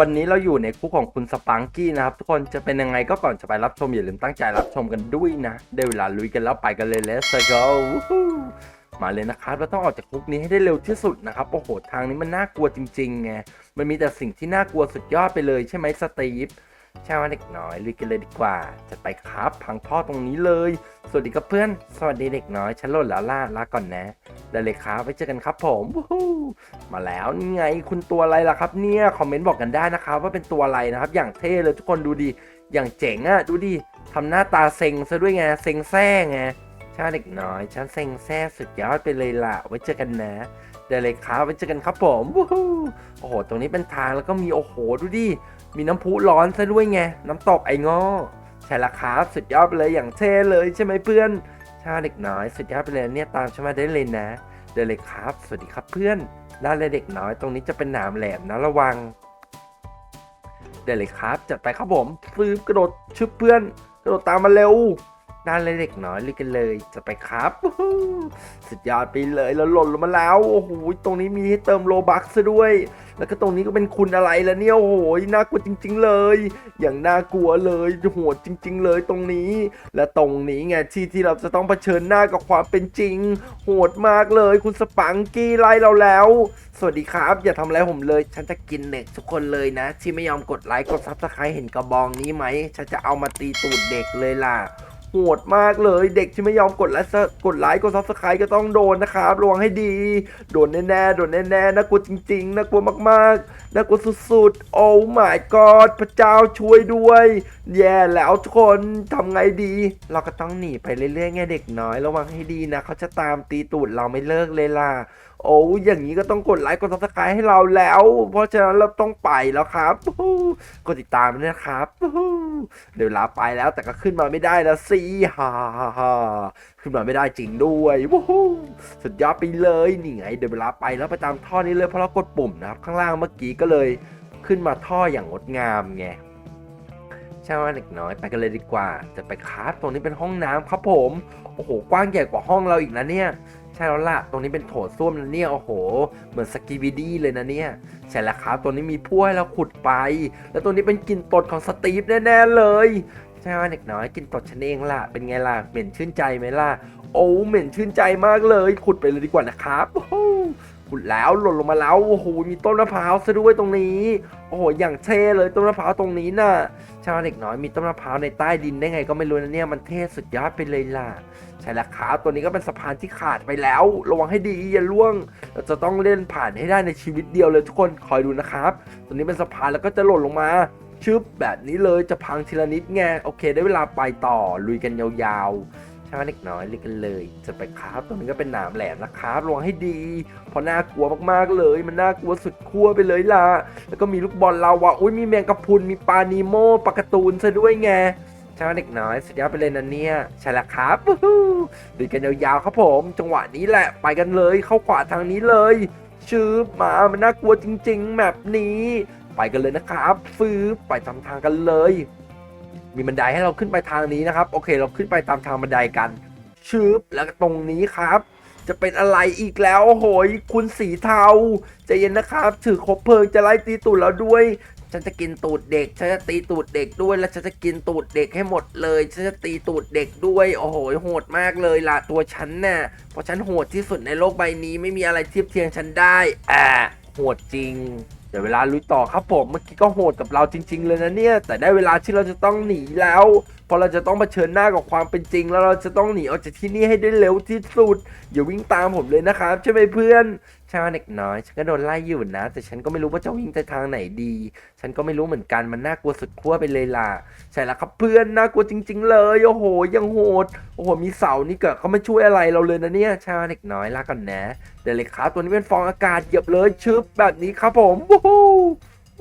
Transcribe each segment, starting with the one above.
วันนี้เราอยู่ในคุกของคุณสปังกี้นะครับ ทุกคนจะเป็นยังไงก็ก่อนจะไปรับชม อย่าลืมตั้งใจรับชมกันด้วยนะได้เวลาลุยกันแล้วไปกันเลย let's go มาเลยนะครับเราต้องออกจากคุกนี้ให้ได้เร็วที่สุดนะครับโอ้โหทางนี้มันน่ากลัวจริงๆไงมันมีแต่สิ่งที่น่ากลัวสุดยอดไปเลยใช่ไหมสตีฟใช่ไหมเด็กน้อยลุยกันเลยดีกว่า จะไปครับพังท่อตรงนี้เลย สวัสดีครับเพื่อน สวัสดีเด็กน้อยฉันโหลดแล้วล่าลาก่อนนะ ได้เลยครับไว้เจอกันครับผมมาแล้วไงคุณตัวอะไรล่ะครับ เนี่ยคอมเมนต์บอกกันได้นะครับว่าเป็นตัวอะไรนะครับ อย่างเท่เลยทุกคนดูดิอย่างเจ๋งอะดูดิทำหน้าตาเซ็งซะด้วยไงเซ็งแซ่ไงชาเด็กน้อยฉันเซ็งแซ่สุดยอดไปเลยล่ะไว้เจอกันนะได้เลยครับไว้เจอกันครับผมโอ้โหตรงนี้เป็นทางแล้วก็มีโอ้โหดูดิมีน้ำพุร้อนซะด้วยไงน้ำตกไอ้งอใช่ละครับสุดยอดไปเลยอย่างเท่เลยใช่ไหมเพื่อน ชาเด็กน้อย สุดยอดไปเลยเนี่ยตามฉันมาได้เลยนะ เดินเลยครับ สวัสดีครับเพื่อนด้านเลยเด็กน้อยตรงนี้จะเป็นหนามแหลมนะระวัง เดินเลยครับจัดไปครับผมฟืบกระโดดชึบเพื่อน กระโดดตามมาเร็ว ด้าเลยเด็กน้อยเลยกันเลยจะไปครับ สุดยอดไปเลยแล้วหล่นลงมาแล้วโอ้โหตรงนี้มีให้เติมโลบักซะด้วย แล้วก็ตรงนี้ก็เป็นคุณอะไรแล้วเนี่ยโอ้โหน่ากลัวจริง ๆ เลย อย่างน่ากลัวเลยโหดจริง ๆ เลยตรงนี้ และตรงนี้ไงที่ที่เราจะต้องเผชิญหน้ากับความเป็นจริง โหดมากเลย คุณสปังกี้ไล่เราแล้ว สวัสดีครับ อย่าทำอะไรผมเลย ฉันจะกินเด็กทุกคนเลยนะ ที่ไม่ยอมกดไลค์กดซับสไครต์เห็นกระบองนี้ไหมฉันจะเอามาตีตูดเด็กเลยล่ะ หดมากเลย เด็กที่ไม่ยอมกดไลค์กดไลค์กดซับสไครต์ก็ต้องโดนนะครับระวังให้ดี โดนแน่ๆโดนแน่ๆน่ากลัวจริงๆน่ากลัวมากๆน่ากลัวสุดๆ โอ้ my god พระเจ้าช่วยด้วย แย่แล้วทุกคนทำไงดี เราก็ต้องหนีไปเรื่อยๆไงเด็กน้อย ระวังให้ดีนะ เขาจะตามตีตูดเราไม่เลิกเลยล่ะ โอ้อย่างนี้ก็ต้องกดไลค์กดซับสไครต์ให้เราแล้ว เพราะฉะนั้นเราต้องไปแล้วครับกดติดตามด้วยนะครับเดี๋ยวลาไปแล้วแต่ก็ขึ้นมาไม่ได้แล้วสิฮ่าฮ่าขึ้นมาไม่ได้จริงด้วยวู้สุดยอดไปเลยนี่ไง เดี๋ยวลาไปแล้วไปตามท่อนี้เลยเพราะเรากดปุ่มนะครับ ข้างล่างเมื่อกี้ก็เลยขึ้นมาท่ออย่างงดงามไงใช่ไหมเด็กน้อยไปกันเลยดีกว่า จะไปคาราฟตรงนี้เป็นห้องน้ำครับผม โอ้โห กว้างใหญ่กว่าห้องเราอีกนะเนี่ย ใช่แล้วล่ะ ตรงนี้เป็นโถส้วมนะเนี่ย โอ้โห เหมือนสกีบิดี้เลยนะเนี่ย ใช่แล้วครับตัวนี้มีพั่วให้เราขุดไป แล้วตัวนี้เป็นกลิ่นตดของสตีฟแน่ๆเลย ใช่ไหมเด็กน้อยกินตดฉันเองล่ะ เป็นไงล่ะ เหม็นชื่นใจไหมล่ะ โอ้ เหม็นชื่นใจมากเลย ขุดไปเลยดีกว่านะครับโอ้ ขุดแล้วหล่นลงมาแล้วโอ้โหมีต้นมะพร้าวซะด้วยตรงนี้ โอ้โหอย่างเท่เลยต้นมะพร้าวตรงนี้น่ะชาวเด็กน้อยมีต้นมะพร้าวในใต้ดินได้ไงก็ไม่รู้นะเนี่ยมันเท่สุดยอดไปเลยล่ะใช่แล้วครับตัวนี้ก็เป็นสะพานที่ขาดไปแล้ว ระวังให้ดีอย่าล่วงเราจะต้องเล่นผ่านให้ได้ในชีวิตเดียวเลยทุกคนคอยดูนะครับ ตัวนี้เป็นสะพานแล้วก็จะหล่นลงมาชึบแบบนี้เลยจะพังทีละนิดไงโอเค ได้เวลาไปต่อลุยกันยาวๆ ใช่ไหมเด็กน้อยเลยกันเลยจะไปครับตรงนี้ก็เป็นหนามแหลมนะครับระวังให้ดี เพราะน่ากลัวมากๆเลย มันน่ากลัวสุดขั้วไปเลยล่ะ แล้วก็มีลูกบอลลาวาอุ้ยมีแมงกะพรุนมีปลานีโมปลาการ์ตูนซะด้วยไงใช่ไหมเด็กน้อยสุดยอดไปเลยนะเนี่ยใช่แล้วครับวู้ดูกันยาวๆครับผม จังหวะนี้แหละไปกันเลยเข้าขวาทางนี้เลยชืบมามันน่ากลัวจริง ๆ แบบนี้ ไปกันเลยนะครับ ฟืบไปตามทางกันเลย มีบันไดให้เราขึ้นไปทางนี้นะครับ โอเค เราขึ้นไปตามทางบันไดกันชืบแล้วตรงนี้ครับ จะเป็นอะไรอีกแล้วโอ้โหยคุณสีเทาใจเย็นนะครับถือคบเพลิงจะไล่ตีตูดเราด้วย ฉันจะกินตูดเด็ก ฉันจะตีตูดเด็กด้วย แล้วฉันจะกินตูดเด็กให้หมดเลย ฉันจะตีตูดเด็กด้วยโอ้โหโหดมากเลยล่ะตัวฉันน่ะเพราะฉันโหดที่สุดในโลกใบนี้ไม่มีอะไรเทียบเทียงฉันได้อ่าโหดจริง ดี๋ยวเวลาลุยต่อครับผมเมื่อกี้ก็โหดกับเราจริง ๆ เลยนะเนี่ย แต่ได้เวลาที่เราจะต้องหนีแล้วพอเราจะต้องเผชิญหน้ากับความเป็นจริง แล้วเราจะต้องหนีออกจากที่นี่ให้ได้เร็วที่สุดอย่าวิ่งตามผมเลยนะครับใช่ไหมเพื่อน ใช่ไหมเด็กน้อย ฉันก็โดนไล่อยู่นะ แต่ฉันก็ไม่รู้ว่าจะวิ่งไปทางไหนดี ฉันก็ไม่รู้เหมือนกันมันน่ากลัวสุดขั้วไปเลยล่ะ ใช่แล้วครับเพื่อนน่ากลัวจริง ๆ เลยโอ้โห ยังโหดโอ้โหมีเสานี่เกิดเขาไม่ช่วยอะไรเราเลยนะเนี่ยใช่ไหมเด็กน้อยลาก่อนนะเดี๋ยวเลยครับตัวนี้เป็นฟองอากาศเหยียบเลยชึบแบบนี้ครับผมว้าว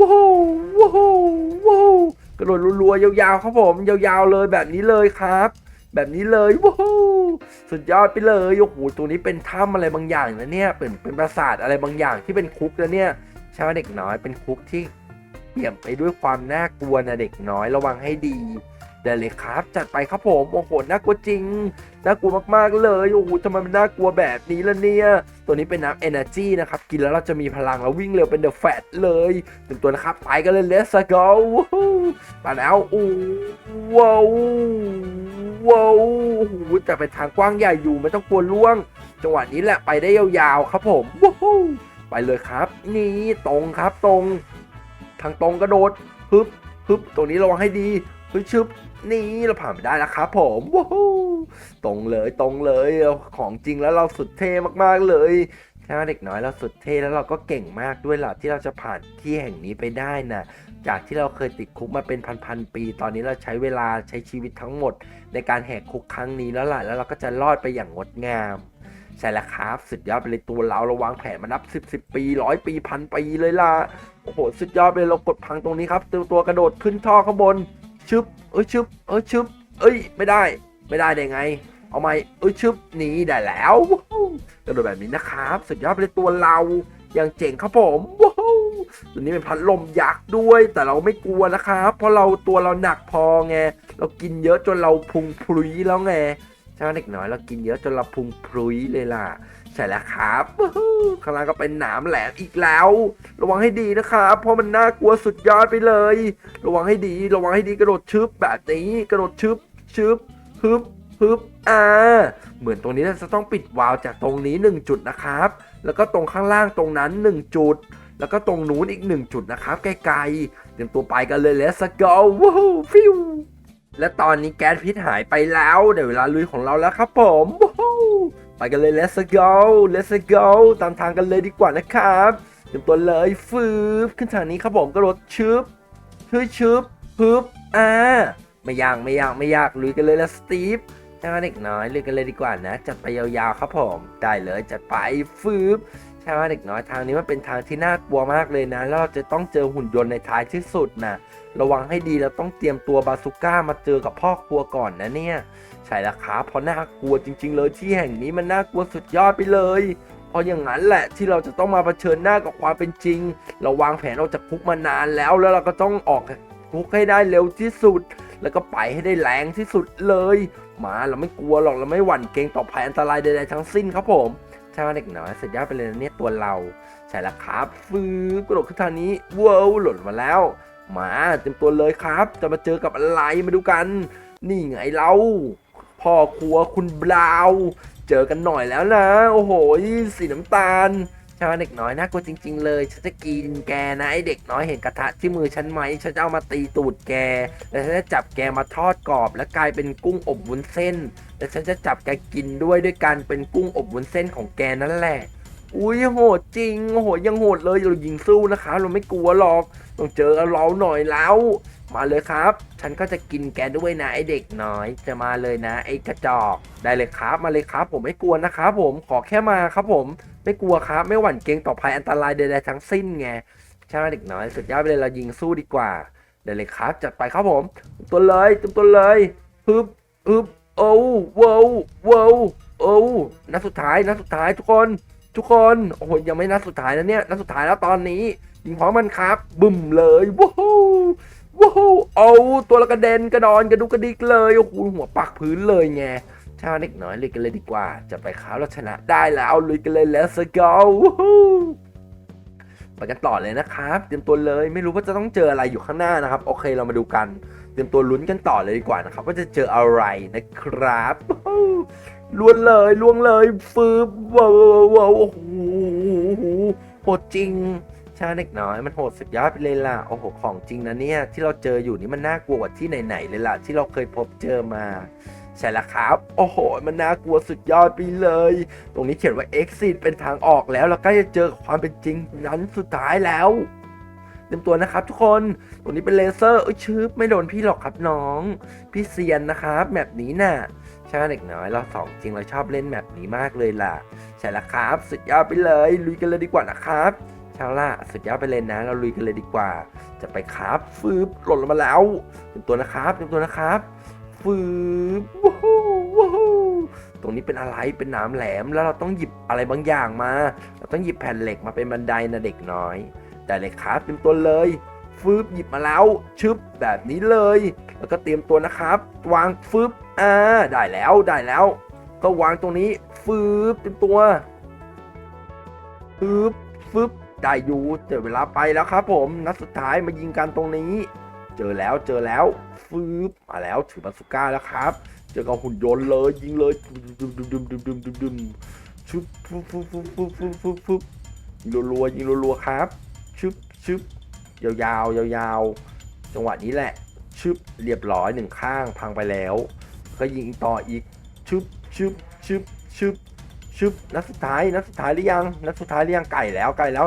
ว้าวว้าวว้าวกระโดดรัวๆยาวๆครับผมยาวๆเลยแบบนี้เลยครับ แบบนี้เลยว้าวสุดยอดไปเลยโอ้โหตัวนี้เป็นถ้ำอะไรบางอย่างนะเนี่ยเป็นเป็นปราสาทอะไรบางอย่างที่เป็นคุกนะเนี่ยใช่ไหมเด็กน้อยเป็นคุกที่เปี่ยมไปด้วยความน่ากลัวนะเด็กน้อยระวังให้ดีได้เลยครับ จัดไปครับผมโอ้โหน่ากลัวจริงน่ากลัวมากๆเลยโอ้โหทำไมมันน่ากลัวแบบนี้ล่ะเนี่ยตัวนี้เป็นน้ำ energy นะครับกินแล้วเราจะมีพลังแล้ววิ่งเร็วเป็น the fat เลยเตรียมตัวนะครับไปกันเลย let's go มาแล้วโอ้ว้าว ว้าวหแต่เป็นทางกว้างใหญ่อยู่ไม่ต้องกลัวล่วง จังหวะนี้แหละไปได้ยาวๆครับผมว้าวไปเลยครับ นี่ตรงครับตรง ทางตรงกระโดดฮึบฮึบตรงนี้ระวังให้ดีฮึบชึบนี่เราผ่านไปได้แล้วครับผมว้าวตรงเลยตรงเลยของจริงแล้วเราสุดเท่มากๆเลยถ้าเด็กน้อยเราสุดเท่แล้วเราก็เก่งมากด้วยล่ะที่เราจะผ่านที่แห่งนี้ไปได้นะ จากที่เราเคยติดคุกมาเป็นพันๆปี ตอนนี้เราใช้เวลาใช้ชีวิตทั้งหมด ในการแหกคุกครั้งนี้แล้วล่ะแล้วเราก็จะรอดไปอย่างงดงามใช่แล้วครับ สุดยอดไปเลยตัวเราเราวางแผนมานับ10 10ปีร้อยปีพันปีเลยล่ะโอ้โหสุดยอดไปเลยเรากดพังตรงนี้ครับตัวตัวกระโดดขึ้นท่อข้างบนชึบเอ้ยชึบเอ้ยชึบเอ้ยไม่ได้ ไม่ได้ได้ไง เอาไหมเอ้ยชึบหนีได้แล้วกระโดดแบบนี้นะครับ สุดยอดไปเลยตัวเราอย่างเจ๋งครับผมว้า ตัวนี้เป็นพัดลมยักษ์ด้วย แต่เราไม่กลัวนะครับเพราะเราตัวเราหนักพอไงเรากินเยอะจนเราพุงพลุยแล้วไงใช่ไหมเด็กน้อยเรากินเยอะจนเราพุงพลุยเลยล่ะใช่แล้วครับข้างล่างก็เป็นหนามแหลมอีกแล้ว ระวังให้ดีนะครับเพราะมันน่ากลัวสุดยอดไปเลย ระวังให้ดีระวังให้ดีกระโดดชึบแบบนี้กระโดดชึบชึบฮึบฮึบอ่าเหมือนตรงนี้เราจะต้องปิดวาล์วจากตรงนี้ 1 จุดนะครับ แล้วก็ตรงข้างล่างตรงนั้น 1 จุด แล้วก็ตรงนู้นอีก1จุดนะครับไกลๆเตรียมตัวไปกันเลย let's go วู้ฮู้ฟิวและตอนนี้แก๊สพิษหายไปแล้วเดี๋ยวเวลาลุยของเราแล้วครับผมวู้ฮู้ไปกันเลย let's go let's go ตามทางกันเลยดีกว่านะครับเตรียมตัวเลยฟืบขึ้นทางนี้ครับผมกระโดดชึบชึบชึบฮึบอ่าไม่ยากไม่ยากไม่ยากลุยกันเลยละสตีฟจ้าเด็กน้อยลุยกันเลยดีกว่านะ จัดไปยาวๆครับผม ได้เลยจัดไปฟืบ ใช่ไหมเด็กน้อยทางนี้มันเป็นทางที่น่ากลัวมากเลยนะ แล้วเราจะต้องเจอหุ่นยนต์ในท้ายที่สุดนะระวังให้ดีเราต้องเตรียมตัวบาซูก้ามาเจอกับพ่อครัวก่อนนะเนี่ยใช่ล้วครับเพราะน่ากลัวจริง ๆ เลยที่แห่งนี้มันน่ากลัวสุดยอดไปเลย เพราะอย่างนั้นแหละที่เราจะต้องมาเผชิญหน้ากับความเป็นจริง เราวางแผนออกจากคุกมานานแล้วแล้วเราก็ต้องออกคุกให้ได้เร็วที่สุด แล้วก็ไปให้ได้แรงที่สุดเลย มาเราไม่กลัวหรอกเราไม่หวั่นเกรงต่อภัยอันตรายใดๆทั้งสิ้นครับผม ใช่ไหมเด็กน้อยสุดยอดไปเลยนะเนี่ยตัวเรา ใช่แล้วครับฟืบกระโดดขึ้นทางนี้ว้าวหล่นมาแล้ว มาเต็มตัวเลยครับ จะมาเจอกับอะไรมาดูกัน นี่ไงเราพ่อครัวคุณบราว์เจอกันหน่อยแล้วนะ โอ้โหสีน้ำตาลใช่ไหมเด็กน้อยน่ากลัวจริง ๆ เลยฉันจะกินแกนะไอเด็กน้อยเห็นกระทะที่มือฉันไหมฉันจะเอามาตีตูดแก แล้วฉันจะจับแกมาทอดกรอบ แล้วกลายเป็นกุ้งอบวุ้นเส้น แล้วฉันจะจับแกกินด้วยด้วยการเป็นกุ้งอบวุ้นเส้นของแกนั่นแหละ อุ้ยโหดจริงโอ้โหยังโหดเลยเรายิงสู้นะคะ เราไม่กลัวหรอกต้องเจอเราหน่อยแล้ว มาเลยครับ ฉันก็จะกินแกด้วยนะไอเด็กน้อย จะมาเลยนะ ไอกระจอกได้เลยครับ มาเลยครับ ผมไม่กลัวนะครับผมขอแค่มาครับผมไม่กลัวครับ ไม่หวั่นเกรงต่อภัยอันตรายใดๆทั้งสิ้นไงใช่ไหมเด็กน้อยสุดยอดไปเลยเรายิงสู้ดีกว่าได้เลยครับจัดไปครับผม ตัวเลยเต็มตัวเลยฮึบฮึบ โอ้ว้าวว้าวโอ้นัดสุดท้ายนัดสุดท้ายทุกคนทุกคนโอ้โหยังไม่นัดสุดท้ายนะเนี่ยนัดสุดท้ายแล้วตอนนี้ยิงพร้อมมันครับบึ้มเลยว้าวว้าวเอาตัวละกระเด็นกระดอนกระดุกกระดิกเลยโอ้โหหัวปักพื้นเลยไงชาเล็กน้อยเลยกันเลยดีกว่า จะไปขาวเราชนะได้แล้วเอาลุยกันเลย let's go ว้าว ไปกันต่อเลยนะครับ เตรียมตัวเลยไม่รู้ว่าจะต้องเจออะไรอยู่ข้างหน้านะครับ โอเคเรามาดูกัน เตรียมตัวลุ้นกันต่อเลยดีกว่านะครับว่าจะเจออะไรนะครับล้วนเลยล่วงเลยฟืบว้าวว้าวโอ้โหโหดจริงชาเด็กน้อยมันโหดสุดยอดไปเลยล่ะโอ้โหของจริงนะเนี่ยที่เราเจออยู่นี่มันน่ากลัวกว่าที่ไหนๆเลยล่ะที่เราเคยพบเจอมา ใช่และครับ โอ้โห มันน่ากลัวสุดยอดไปเลย ตรงนี้เขียนว่า exit เป็นทางออกแล้วเรากล้จะเจอความเป็นจริงนั้นสุดท้ายแล้วเตรียมตัวนะครับ ทุกคนตรงนี้เป็นเลเซอร์เอ้ยชืบไม่โดนพี่หรอกครับน้อง พี่เซียนนะครับแบบนี้น่ะใช่ไหมเด็กน้อยเราสองจริงเราชอบเล่นแบบนี้มากเลยล่ะ ใช่และครับ สุดยอดไปเลยลุยกันเลยดีกว่านะครับชาวล่ะสุดยอดไปเลยนะ เราลุยกันเลยดีกว่า จะไปครับฟืบหล่นลงมาแล้วเตรียมตัวนะครับเตรียมตัวนะครับ ฟืบว้าวว้าวตรงนี้เป็นอะไรเป็นหนามแหลมแล้วเราต้องหยิบอะไรบางอย่างมา เราต้องหยิบแผ่นเหล็กมาเป็นบันไดนะเด็กน้อยได้เลยครับเตรียมตัวเลยฟืบหยิบมาแล้วชึบแบบนี้เลย แล้วก็เตรียมตัวนะครับ วางฟืบอ่าได้แล้วได้แล้ว ก็วางตรงนี้ฟืบเป็นตัวฟืบฟืบได้อยู่เจอเวลาไปแล้วครับผมนัดสุดท้ายมายิงกันตรงนี้ เจอแล้วเจอแล้วฟืบมาแล้วถือบาสุก้าแล้วครับ เจอกับหุ่นยนต์เลยยิงเลยดุมดุมดุมดุมดุมดุมดุมชึบฟุบฟุบฟุบฟุบฟุบฟุบฟุบยิงรัวๆยิงรัวๆครับชึบชึบยาวๆยาวๆจังหวะนี้แหละชึบเรียบร้อยหนึ่งข้างพังไปแล้ว ก็ยิงต่ออีกชึบชึบชึบชึบชึบนัดสุดท้ายนัดสุดท้ายหรือยังนัดสุดท้ายหรือยังไก่แล้วไก่แล้ว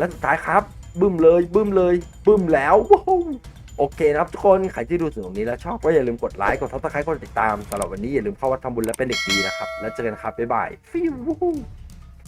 นัดสุดท้ายครับ บึ้มเลยบึ้มเลยบึ้มแล้วว้าว โอเคนะครับทุกคนใครที่ดูถึงตรงนี้แล้วชอบก็อย่าลืมกดไลค์กดซับสไครต์กดติดตามสำหรับวันนี้อย่าลืมเข้าวัดทำบุญและเป็นเด็กดีนะครับ แล้วเจอกันครับบ๊ายบายฟิว